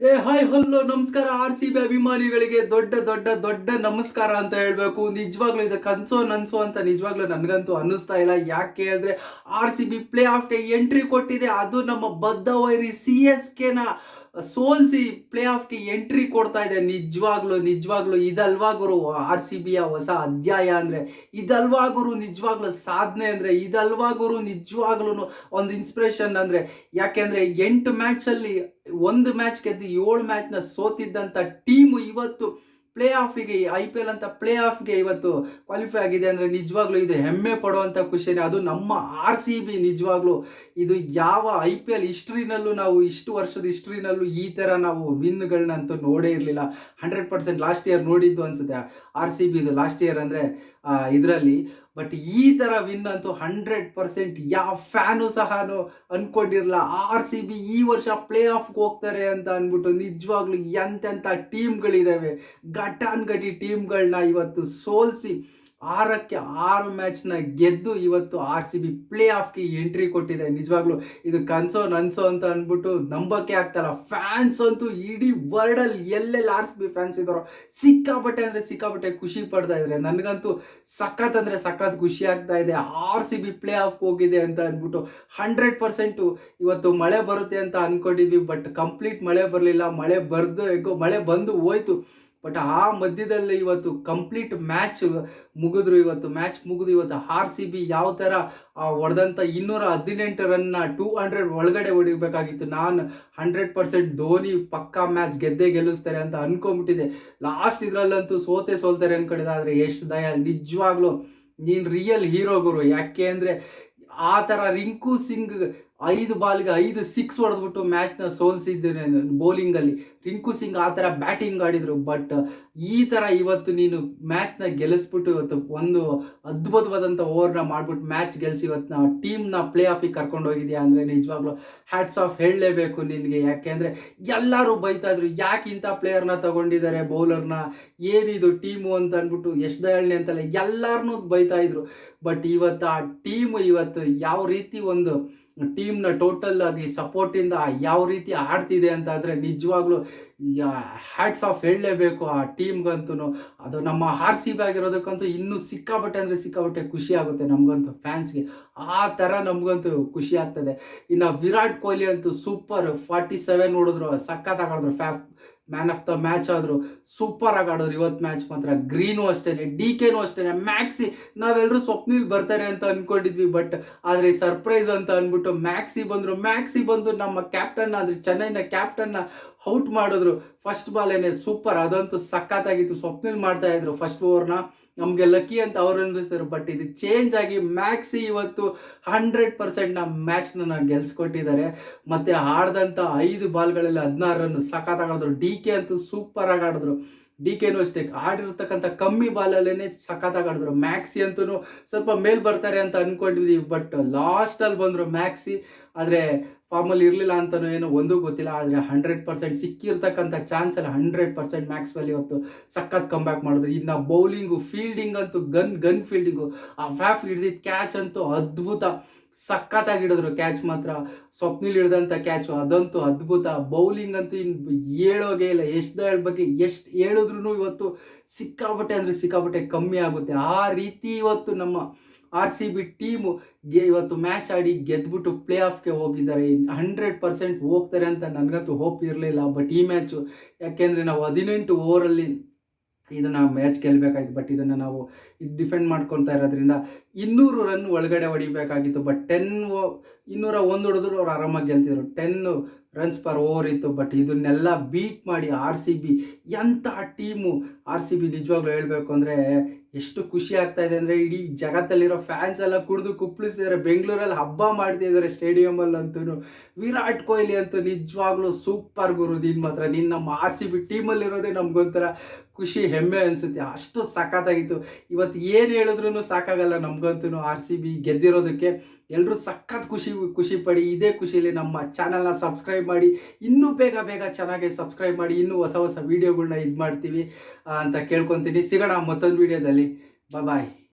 ಏ, hi, hello, ನಮಸ್ಕಾರ R C B ಅಭಿಮಾನಿಗಳಿಗೆ ದೊಡ್ಡ ದೊಡ್ಡ ದೊಡ್ಡ ನಮಸ್ಕಾರ ಅಂತ ಹೇಳಬೇಕು. ನಿಜವಾಗ್ಲೂ ಇದು ಕನ್ಸೋ ನನ್ಸೋ ಅಂತ ನಿಜವಾಗ್ಲೂ ನನಗಂತೂ ಅನ್ನಿಸ್ತಾ ಇಲ್ಲ. ಯಾಕೆ ಅಂದರೆ ಆರ್ ಸಿ ಬಿ ಪ್ಲೇ ಆಫ್ಗೆ ಎಂಟ್ರಿ ಕೊಟ್ಟಿದೆ. ಅದು ನಮ್ಮ ಬದ್ಧ ವೈರಿ ಸಿ ಎಸ್ ಕೆನ ಸೋಲ್ಸಿ ಪ್ಲೇ ಆಫ್ಗೆ ಎಂಟ್ರಿ ಕೊಡ್ತಾ ಇದೆ. ನಿಜವಾಗ್ಲು ನಿಜವಾಗ್ಲು ಇದಲ್ವಾ ಗುರು ಆರ್ ಸಿ ಬಿಯ ಹೊಸ ಅಧ್ಯಾಯ ಅಂದ್ರೆ? ಇದಲ್ವಾ ಗುರು ನಿಜವಾಗ್ಲೂ ಸಾಧನೆ ಅಂದ್ರೆ? ಇದಲ್ವಾ ಗುರು ನಿಜವಾಗ್ಲೂ ಒಂದು ಇನ್ಸ್ಪಿರೇಷನ್ ಅಂದ್ರೆ? ಯಾಕೆಂದ್ರೆ ಎಂಟು ಮ್ಯಾಚ್ ಅಲ್ಲಿ ಒಂದು ಮ್ಯಾಚ್ ಗೆದ್ದು ಏಳು ಮ್ಯಾಚ್ನ ಸೋತಿದ್ದಂತ ಟೀಮು ಇವತ್ತು ಪ್ಲೇ ಆಫಿಗೆ ಐ ಪಿ ಎಲ್ ಅಂತ ಪ್ಲೇ ಆಫ್ಗೆ ಇವತ್ತು ಕ್ವಾಲಿಫೈ ಆಗಿದೆ ಅಂದ್ರೆ ನಿಜವಾಗ್ಲೂ ಇದು ಹೆಮ್ಮೆ ಪಡುವಂತ ಖುಷಿನೇ ಅದು ನಮ್ಮ ಆರ್ ಸಿ ಬಿ ನಿಜವಾಗ್ಲೂ ಇದು ಯಾವ ಐ ಪಿ ಎಲ್ ಹಿಸ್ಟ್ರಿನಲ್ಲೂ ನಾವು ಇಷ್ಟು ವರ್ಷದ ಹಿಸ್ಟ್ರಿನಲ್ಲೂ ಈ ಥರ ನಾವು ವಿನ್ಗಳನ್ನಂತೂ ನೋಡೇ ಇರಲಿಲ್ಲ. ಹಂಡ್ರೆಡ್ ಪರ್ಸೆಂಟ್ ಲಾಸ್ಟ್ ಇಯರ್ ನೋಡಿದ್ದು ಅನ್ಸುತ್ತೆ. ಆರ್ ಸಿ ಬಿದು ಲಾಸ್ಟ್ ಇಯರ್ ಅಂದರೆ ಇದರಲ್ಲಿ. ಬಟ್ ಈ ಥರ ವಿನ್ ಅಂತೂ ಹಂಡ್ರೆಡ್ ಪರ್ಸೆಂಟ್ ಯಾವ ಫ್ಯಾನು ಸಹ ಅನ್ಕೊಂಡಿರಲ್ಲ ಆರ್ ಸಿ ಬಿ ಈ ವರ್ಷ ಪ್ಲೇ ಆಫ್ಗೆ ಹೋಗ್ತಾರೆ ಅಂತ ಅಂದ್ಬಿಟ್ಟು ನಿಜವಾಗ್ಲೂ ಎಂತೆಂಥ ಟೀಮ್ಗಳಿದ್ದಾವೆ ಘಟಾನ್ ಗಟಿ ಟೀಮ್ಗಳನ್ನ ಇವತ್ತು ಸೋಲಿಸಿ ಆರಕ್ಕೆ ಆರು ಮ್ಯಾಚ್ನ ಗೆದ್ದು ಇವತ್ತು ಆರ್ ಸಿ ಬಿ ಪ್ಲೇ ಆಫ್ಗೆ ಎಂಟ್ರಿ ಕೊಟ್ಟಿದೆ. ನಿಜವಾಗ್ಲೂ ಇದು ಕನ್ಸೋ ನನ್ಸೋ ಅಂತ ಅಂದ್ಬಿಟ್ಟು ನಂಬಕ್ಕೆ ಆಗ್ತಾರ ಫ್ಯಾನ್ಸ್ ಅಂತೂ ಇಡೀ ವರ್ಲ್ಡಲ್ಲಿ ಎಲ್ಲೆಲ್ಲಿ ಆರ್ ಸಿ ಬಿ ಫ್ಯಾನ್ಸ್ ಇದ್ದಾರೋ ಸಿಕ್ಕಾಪಟ್ಟೆ ಅಂದರೆ ಸಿಕ್ಕಾಪಟ್ಟೆ ಖುಷಿ ಪಡ್ತಾ ಇದ್ರೆ ನನಗಂತೂ ಸಖತ್ ಅಂದರೆ ಸಖತ್ ಖುಷಿ ಆಗ್ತಾ ಇದೆ. R C B play off ಹೋಗಿದೆ ಅಂತ ಅಂದ್ಬಿಟ್ಟು ಹಂಡ್ರೆಡ್ ಪರ್ಸೆಂಟು ಇವತ್ತು ಮಳೆ ಬರುತ್ತೆ ಅಂತ ಅಂದ್ಕೊಂಡಿದ್ವಿ ಬಟ್ ಕಂಪ್ಲೀಟ್ ಮಳೆ ಬರಲಿಲ್ಲ. ಮಳೆ ಬರ್ದು ಮಳೆ ಬಂದು ಹೋಯ್ತು. ಬಟ್ ಆ ಮಧ್ಯದಲ್ಲಿ ಇವತ್ತು ಕಂಪ್ಲೀಟ್ ಮ್ಯಾಚ್ ಮುಗಿದ್ರು ಇವತ್ತು ಮ್ಯಾಚ್ ಮುಗಿದು ಇವತ್ತು ಆರ್ ಸಿ ಬಿ ಯಾವ ಥರ ಹೊಡೆದಂಥ ಇನ್ನೂರ ಹದಿನೆಂಟು ರನ್ನ ಟೂ ಹಂಡ್ರೆಡ್ ಒಳಗಡೆ ಹೊಡಿಬೇಕಾಗಿತ್ತು. ನಾನು ಹಂಡ್ರೆಡ್ ಪರ್ಸೆಂಟ್ ಧೋನಿ ಪಕ್ಕಾ ಮ್ಯಾಚ್ ಗೆದ್ದೇ ಗೆಲ್ಲಿಸ್ತಾರೆ ಅಂತ ಅಂದ್ಕೊಂಬಿಟ್ಟಿದೆ ಲಾಸ್ಟ್ ಇದರಲ್ಲಂತೂ ಸೋತೆ ಸೋಲ್ತಾರೆ ಅಂದ್ಕೊಂಡಿದ್ದೆ ಆದರೆ ಎಷ್ಟು ದಯ ನಿಜವಾಗ್ಲೂ ನೀನು ರಿಯಲ್ ಹೀರೋ ಗುರು. ಯಾಕೆ ಅಂದರೆ ಆ ಥರ ರಿಂಕು ಸಿಂಗ್ ಐದು ಬಾಲ್ಗೆ ಐದು ಸಿಕ್ಸ್ ಹೊಡೆದ್ಬಿಟ್ಟು ಮ್ಯಾಚ್ನ ಬೌಲಿಂಗ್ ಬೌಲಿಂಗಲ್ಲಿ ರಿಂಕು ಸಿಂಗ್ ಆ ಥರ ಬ್ಯಾಟಿಂಗ್ ಆಡಿದರು ಬಟ್ ಈ ಥರ ಇವತ್ತು ನೀನು ಮ್ಯಾಚ್ನ ಗೆಲ್ಲಿಸ್ಬಿಟ್ಟು ಇವತ್ತು ಒಂದು ಅದ್ಭುತವಾದಂಥ ಓವರ್ನ ಮಾಡ್ಬಿಟ್ಟು ಮ್ಯಾಚ್ ಗೆಲ್ಸಿ ಇವತ್ತು ನಾವು ಟೀಮ್ನ ಪ್ಲೇ ಆಫಿಗೆ ಕರ್ಕೊಂಡು ಹೋಗಿದ್ಯಾ ಅಂದರೆ ನಿಜವಾಗ್ಲೂ ಹ್ಯಾಟ್ಸ್ ಆಫ್ ಹೇಳಲೇಬೇಕು ನಿನಗೆ. ಯಾಕೆಂದರೆ ಎಲ್ಲರೂ ಬೈತಾ ಇದ್ರು, ಯಾಕೆ ಇಂಥ ಪ್ಲೇಯರ್ನ ತಗೊಂಡಿದ್ದಾರೆ ಬೌಲರ್ನ ಏನಿದು ಟೀಮು ಅಂತ ಅಂದ್ಬಿಟ್ಟು ಎಷ್ಟು ದಯಳ್ಳಿ ಅಂತಲ್ಲ ಎಲ್ಲರನ್ನೂ ಬೈತಾಯಿದ್ರು ಬಟ್ ಇವತ್ತು ಆ ಟೀಮು ಇವತ್ತು ಯಾವ ರೀತಿ ಒಂದು ಟೀಮ್ನ ಟೋಟಲ್ ಆಗಿ ಸಪೋರ್ಟಿಂದ ಯಾವ ರೀತಿ ಆಡ್ತಿದೆ ಅಂತ ಆದರೆ ನಿಜವಾಗ್ಲೂ ಹ್ಯಾಟ್ಸ್ ಆಫ್ ಹೇಳಲೇಬೇಕು ಆ ಟೀಮ್ಗಂತೂ ಅದು ನಮ್ಮ ಆರ್ ಸಿ ಬಿ ಆಗಿರೋದಕ್ಕಂತೂ ಇನ್ನೂ ಸಿಕ್ಕಾಬಟ್ಟೆ ಅಂದರೆ ಸಿಕ್ಕಾಬಟ್ಟೆ ಖುಷಿ ಆಗುತ್ತೆ ನಮಗಂತೂ ಫ್ಯಾನ್ಸ್ಗೆ ಆ ಥರ ನಮಗಂತೂ ಖುಷಿ ಆಗ್ತದೆ. ಇನ್ನು ವಿರಾಟ್ ಕೊಹ್ಲಿ ಅಂತೂ ಸೂಪರ್ ಫಾರ್ಟಿ ಸೆವೆನ್ ನೋಡಿದ್ರು ಸಖತ್ ಆಡಿದ್ರು. ಫ್ಯಾ ಮ್ಯಾನ್ ಆಫ್ ದ ಮ್ಯಾಚ್ ಆದರು ಸೂಪರ್ ಆಗಿ ಆಡೋರು ಇವತ್ತು ಮ್ಯಾಚ್ ಮಾತ್ರ. ಗ್ರೀನು ಅಷ್ಟೇ ಡಿ ಕೆನೂ ಅಷ್ಟೇ. ಮ್ಯಾಕ್ಸಿ ನಾವೆಲ್ಲರೂ ಸ್ವಪ್ನಿಲ್ ಬರ್ತಾರೆ ಅಂತ ಅಂದ್ಕೊಂಡಿದ್ವಿ ಬಟ್ ಆದರೆ ಸರ್ಪ್ರೈಸ್ ಅಂತ ಅಂದ್ಬಿಟ್ಟು ಮ್ಯಾಕ್ಸಿ ಬಂದರು. ಮ್ಯಾಕ್ಸಿ ಬಂದು ನಮ್ಮ ಕ್ಯಾಪ್ಟನ್ ಅಂದರೆ ಚೆನ್ನೈನ ಕ್ಯಾಪ್ಟನ್ನ ಔಟ್ ಮಾಡಿದ್ರು. ಫಸ್ಟ್ ಬಾಲೇನೆ ಸೂಪರ್ ಅದಂತೂ ಸಖತ್ತಾಗಿತ್ತು. ಸ್ವಪ್ನಿಲ್ ಮಾಡ್ತಾ ಇದ್ರು ಫಸ್ಟ್ ಓವರ್ನ ನಮಗೆ ಲಕ್ಕಿ ಅಂತ ಅವ್ರು ಸರ್ ಬಟ್ ಇದು ಚೇಂಜ್ ಆಗಿ ಮ್ಯಾಕ್ಸಿ ಇವತ್ತು ಹಂಡ್ರೆಡ್ ಪರ್ಸೆಂಟ್ ನಮ್ಮ ಮ್ಯಾಚ್ನ ಗೆಲ್ಸ್ಕೊಟ್ಟಿದ್ದಾರೆ. ಮತ್ತು ಆಡ್ದಂಥ ಐದು ಬಾಲ್ಗಳಲ್ಲಿ ಹದಿನಾರು ರನ್ ಸಖತ್ತಾಗಿದ್ರು ಡಿ ಕೆ ಅಂತೂ ಸೂಪರ್ ಆಗಿ ಆಡಿದ್ರು. ಡಿ ಕೆನೂ ಅಷ್ಟೇ ಆಡಿರ್ತಕ್ಕಂಥ ಕಮ್ಮಿ ಬಾಲಲ್ಲೇ ಸಖತ್ತಾಗಿ ಆಡಿದ್ರು. ಮ್ಯಾಕ್ಸಿ ಅಂತೂ ಸ್ವಲ್ಪ ಮೇಲ್ ಬರ್ತಾರೆ ಅಂತ ಅಂದ್ಕೊಂಡಿದ್ವಿ ಬಟ್ ಲಾಸ್ಟಲ್ಲಿ ಬಂದರು ಮ್ಯಾಕ್ಸಿ ಆದರೆ ಫಾರ್ಮಲ್ಲಿ ಇರಲಿಲ್ಲ ಅಂತಲೂ ಏನೋ ಒಂದೂ ಗೊತ್ತಿಲ್ಲ, ಆದರೆ ಹಂಡ್ರೆಡ್ ಪರ್ಸೆಂಟ್ ಸಿಕ್ಕಿರ್ತಕ್ಕಂಥ ಚಾನ್ಸಲ್ಲಿ ಹಂಡ್ರೆಡ್ ಪರ್ಸೆಂಟ್ ಮ್ಯಾಕ್ಸ್ವೆಲ್ ಇವತ್ತು ಸಖತ್ ಕಂಬ್ಯಾಕ್ ಮಾಡಿದ್ರು. ಇನ್ನು ಬೌಲಿಂಗು ಫೀಲ್ಡಿಂಗ್ ಅಂತೂ ಗನ್ ಗನ್ ಫೀಲ್ಡಿಂಗು ಆ ಫ್ಯಾಫ್ ಹಿಡ್ದಿದ್ದ ಕ್ಯಾಚ್ ಅಂತೂ ಅದ್ಭುತ. ಸಖತ್ತಾಗಿ ಹಿಡಿದ್ರು ಕ್ಯಾಚ್ ಮಾತ್ರ. ಸ್ವಪ್ನಿಲ್ ಹಿಡಿದಂಥ ಕ್ಯಾಚು ಅದಂತೂ ಅದ್ಭುತ. ಬೌಲಿಂಗ್ ಅಂತೂ ಇನ್ನು ಹೇಳೋಗೆ ಇಲ್ಲ. ಎಷ್ಟು ಹೇಳ ಬಗ್ಗೆ ಎಷ್ಟು ಹೇಳಿದ್ರು ಇವತ್ತು ಸಿಕ್ಕಾಪಟ್ಟೆ ಅಂದರೆ ಸಿಕ್ಕಾಪಟ್ಟೆ ಕಮ್ಮಿ ಆಗುತ್ತೆ. ಆ ರೀತಿ ಇವತ್ತು ನಮ್ಮ ಆರ್ ಸಿ ಬಿ ಟೀಮು ಇವತ್ತು ಮ್ಯಾಚ್ ಆಡಿ ಗೆದ್ಬಿಟ್ಟು ಪ್ಲೇ ಆಫ್ಗೆ ಹೋಗಿದ್ದಾರೆ. ಹಂಡ್ರೆಡ್ ಪರ್ಸೆಂಟ್ ಹೋಗ್ತಾರೆ ಅಂತ ನನಗಂತೂ ಹೋಪ್ ಇರಲಿಲ್ಲ. ಬಟ್ ಈ ಮ್ಯಾಚು ಯಾಕೆಂದರೆ ನಾವು ಹದಿನೆಂಟು ಓವರಲ್ಲಿ ಇದನ್ನು ಮ್ಯಾಚ್ ಗೆಲ್ಲಬೇಕಾಯ್ತು ಬಟ್ ಇದನ್ನು ನಾವು ಇದು ಡಿಫೆಂಡ್ ಮಾಡ್ಕೊತಾ ಇರೋದ್ರಿಂದ ಇನ್ನೂರು ರನ್ ಒಳಗಡೆ ಹೊಡಿಬೇಕಾಗಿತ್ತು. ಬಟ್ ಟೆನ್ ಓ ಇನ್ನೂರ ಒಂದು ಹೊಡೆದ್ರು ಅವ್ರು ಆರಾಮಾಗಿ ಗೆಲ್ತಿದ್ರು. ಟೆನ್ ರನ್ಸ್ ಪರ್ ಓವರ್ ಇತ್ತು. ಬಟ್ ಇದನ್ನೆಲ್ಲ ಬೀಟ್ ಮಾಡಿ ಆರ್ ಸಿ ಬಿ ಎಂಥ ಟೀಮು ಆರ್ ಸಿ ಬಿ ನಿಜವಾಗ್ಲೂ ಹೇಳಬೇಕು ಅಂದರೆ ಎಷ್ಟು ಖುಷಿ ಆಗ್ತಾ ಇದೆ ಅಂದರೆ ಇಡೀ ಜಗತ್ತಲ್ಲಿರೋ ಫ್ಯಾನ್ಸ್ ಎಲ್ಲ ಕುಡಿದು ಕುಪ್ಪಳಿಸ್ತಿದ್ದಾರೆ ಬೆಂಗಳೂರಲ್ಲಿ ಹಬ್ಬ ಮಾಡ್ತಿದ್ದಾರೆ ಸ್ಟೇಡಿಯಮಲ್ಲಿ ಅಂತೂ ವಿರಾಟ್ ಕೊಹ್ಲಿ ಅಂತೂ ನಿಜವಾಗ್ಲೂ ಸೂಪರ್ ಗುರು. ನೀನು ಮಾತ್ರ. ನಿನ್ನ ಆರ್ ಸಿ ಬಿ ಟೀಮಲ್ಲಿರೋದೇ ನಮ್ಗೊಂಥರ ಖುಷಿ, ಹೆಮ್ಮೆ ಅನಿಸುತ್ತೆ. ಅಷ್ಟು ಸಖತ್ತಾಗಿತ್ತು. ಇವತ್ತು ಏನು ಹೇಳಿದ್ರು ಸಾಕಾಗಲ್ಲ ನಮಗಂತೂ ಆರ್ ಸಿ ಬಿ ಗೆದ್ದಿರೋದಕ್ಕೆ. ಎಲ್ಲರೂ ಸಖತ್ ಖುಷಿ ಖುಷಿ ಪಡಿ, ಇದೇ ಖುಷಿಯಲ್ಲಿ ನಮ್ಮ ಚಾನಲ್ನ ಸಬ್ಸ್ಕ್ರೈಬ್ ಮಾಡಿ, ಇನ್ನೂ ಬೇಗ ಬೇಗ ಚೆನ್ನಾಗಿ ಸಬ್ಸ್ಕ್ರೈಬ್ ಮಾಡಿ, ಇನ್ನೂ ಹೊಸ ಹೊಸ ವೀಡಿಯೋಗಳನ್ನ ಇದು ಮಾಡ್ತೀವಿ ಅಂತ ಕೇಳ್ಕೊತೀನಿ. ಸಿಗೋಣ ಮತ್ತೊಂದು ವೀಡಿಯೋದಲ್ಲಿ ಬಾಯ್